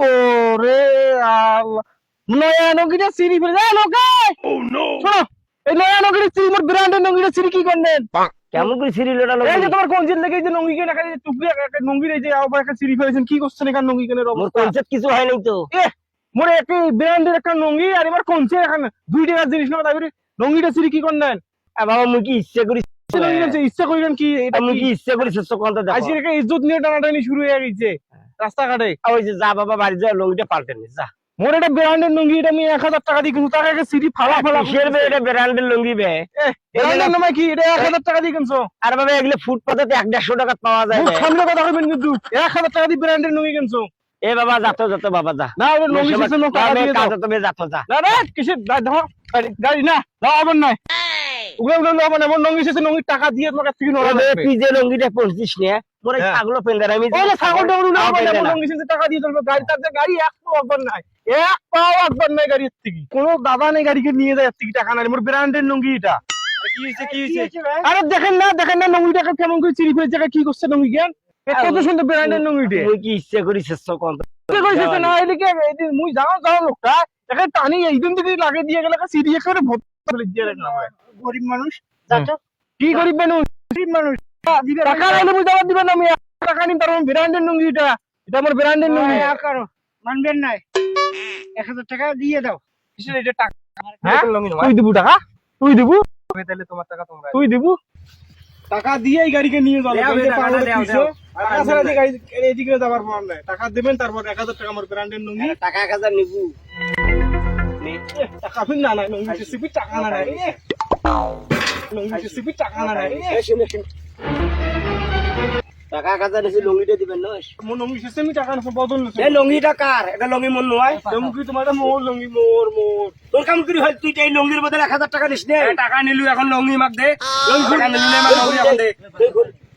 ওরে আল্লাহ। নয়া নগিটা সিঁড়ি ফেলে যায় নৌকা শোনো এই নয়া নগিটা সিঁড়ি মোর ব্র্যান্ডের নগিটা সিঁড়ি কি করলেন? কেমন করে সিরিল ওটা এই যে তোমার কোন জিল লেগে যে নঙ্গি কেন একটা টুকরি একটা নঙ্গির এই যে আবার একটা সিঁড়ি ফেলেছেন কি করছেন এখানে নঙ্গি কেনের মোর কনসেপ্ট কিছু হয় নাই তো। মোর একই ব্র্যান্ডের একটা নঙ্গি আর এবার কোনছে এখন দুই টাকার জিনিস না তারপরে নঙ্গিটা সিঁড়ি কি করলেন? আ বাবা মুই কি ইচ্ছে করি ইচ্ছা করিলেন কি? এটা ইচ্ছে করি শেষ দেখো। আজকে ইজ্জত নিয়ে টানাটানি শুরু হয়ে গেছে। রাস্তাঘাটে। ওই যে যা বাবা বাড়ি যা লঙ্গিটা পাল্টে নি যা। মোর এটা ব্র্যান্ডের লুঙ্গি এটা আমি এক হাজার টাকা দিয়ে কিনছি তার আগে সিঁড়ি ফালা ফালা কিসের বে এটা ব্র্যান্ডের লঙ্গি বে? ব্র্যান্ডের নামে কি? এটা এক হাজার টাকা দিয়ে কিনছো? আর বাবা এগুলো ফুটপাতে এক দেড়শো টাকা পাওয়া যায় সামনে কথা কইবেন কিন্তু এক হাজার টাকা দিয়ে ব্র্যান্ডের লুঙ্গি কিনছো। এ বাবা যাতো যাতো বাবা যা। না ওটা লুঙ্গি শেষে লোক টাকা দিয়ে দাও। তবে যাতো যা। না রে গা- ধর, গাড়ি- না না আবার নাই। উগলে উগলে লব না লুঙ্গি শেষে লুঙ্গি টাকা দিয়ে তোমাকে থেকে নড়া তবে লাগবে। তুই যে লঙ্গিটা পরছিস নে। মোরে হ্যাঁ। ছাগল পেন্দার আমি ওলে ছাগল টাগল না বলে পেন্দে মোর না। লুঙ্গি শেষে টাকা দিয়ে চলবে গাড়ি তার যে গাড়ি এক পাও একবার নাই। এক পাও একবার নাই গাড়ির থেকে। কোনো দাদা নেই গাড়িকে নিয়ে যায় থেকে টাকা নাই মোর ব্র্যান্ডের লুঙ্গি এটা। কি হয়েছে কি হয়েছে? আরে দেখেন না দেখেন না লুঙ্গিটাকে কেমন করে চিরি ফেলে জায়গায় কি করছে লুঙ্গি জ্ঞান কত সুন্দর ব্র্যান্ডের লুঙ্গিটা তুই কি ইচ্ছে করি শেষ কোন কি কইছে না এদিকে এদিকে মুই যাও যাও লোকটা। এখানে টানি এইদিন থেকে লাগে দিয়ে গেলে সিডি একেবারে ভর্তি করে দিয়ে রাখলাম। গরিব মানুষ কি করিব মানুষ? গরিব মানুষ। টাকা দিবেন আমি টাকা নিন তার ব্র্যান্ডের লুঙ্গি এটা। এটা আমার ব্র্যান্ডের লুঙ্গি। হ্যাঁ, করো মানবেন নাই এক হাজার টাকা দিয়ে দাও। কিসের এটা টাকা? হ্যাঁ? তুই দিবু টাকা? তুই দিবু? তাহলে তোমার টাকা তোমরা। তুই দিবু? টাকা দিয়ে এই গাড়িকে নিয়ে যাব। এদিকে যাবার পার নাই। টাকা দেবেন তারপর এক হাজার টাকা আমার ব্র্যান্ডের লুঙ্গি। টাকা এক হাজার নিবু। টাকা ফির না লুঙ্গি টাকা না লুঙ্গি সিপি টাকা না নাই টাকা এক হাজার নিছি লঙ্গিটা দিবেন না? মোর লুঙ্গি সিস্টেমই টাকা না বদল না এই লঙ্গিটা কার? এটা লঙ্গি মন নয় লুঙ্গি তোমার মোর লুঙ্গি মোর মোর তোর কাম করি হয় তুই এই লঙ্গির বদলে এক হাজার টাকা নিস নে? টাকা নিলু এখন লঙ্গি মাক দে। টাকা নিলু লুঙ্গি এখন দে।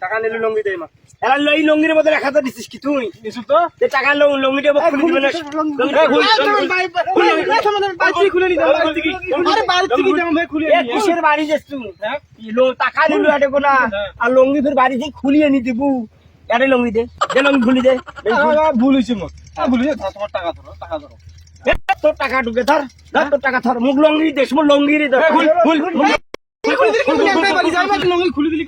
টাকা নিলু লুঙ্গি দে এরা ল- এই লঙ্গির বদলে এক হাজার দিছিস কি তুই নিছু তো যে টাকা লং- লঙ্গিটা এবার খুলে দিবেন খুল। বাড়ি থেকে আরে বাড়ি থেকে যাও ভাই খুলে এ, কিসের বাড়ি যাস তুই হ্যাঁ? লো- টাকা নিলু এটা কোনা আর লঙ্গি ফের বাড়ি থেকে খুলিয়ে নি দিবু লঙ্গি দে দে লঙ্গি খুলি দে ভুল হয়েছে মোর ভুল হয়েছে তোমার টাকা ধরো টাকা ধরো এ, তোর টাকা ঢুকে ধর ধর তোর টাকা ধর মুখ লঙ্গি দেশ মুখ লঙ্গি রে ধর খুল খুল খুল খুলে দিলি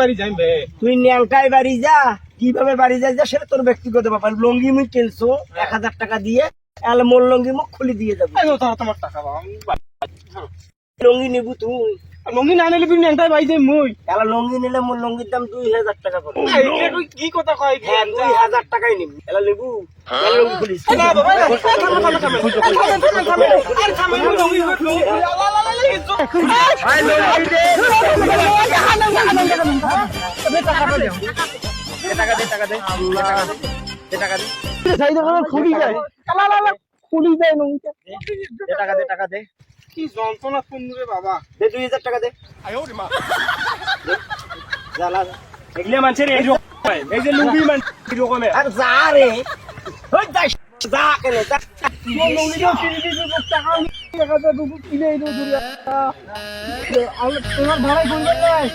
বাড়ি যাই বে তুই ন্যাংটাই বাড়ি যা কীভাবে বাড়ি যাই যা সেটা তোর ব্যক্তিগত ব্যাপার। লঙ্গি মুই কিনছো এক হাজার টাকা দিয়ে এলে মোর লঙ্গি মুখ খুলে দিয়ে যাব। তোমার টাকা লঙ্গি নিবু তুই। লঙ্গি না নিলে তুমি একটাই বাড়ি যাই মই এলা লঙ্গি নিলে মোর লঙ্গির দাম দুই হাজার টাকা পড়বে কি কথা কয় হ্যাঁ দুই হাজার টাকাই নিবি এলা নিবু এলা লঙ্গি খুলিস টাকা দে টাকা দে টাকা দে খুলি যায় টাকা দে টাকা দে কি যন্ত্রণা শুনু রে বাবা? দে দুই হাজার টাকা দে। যা লা যা। এগুলো মানুষের এই রকম। এই যে লুবি মানুষ এই রকমের আর যা রে। হই যা যা কেন যা। তোমার ভাড়াই ফোন নাই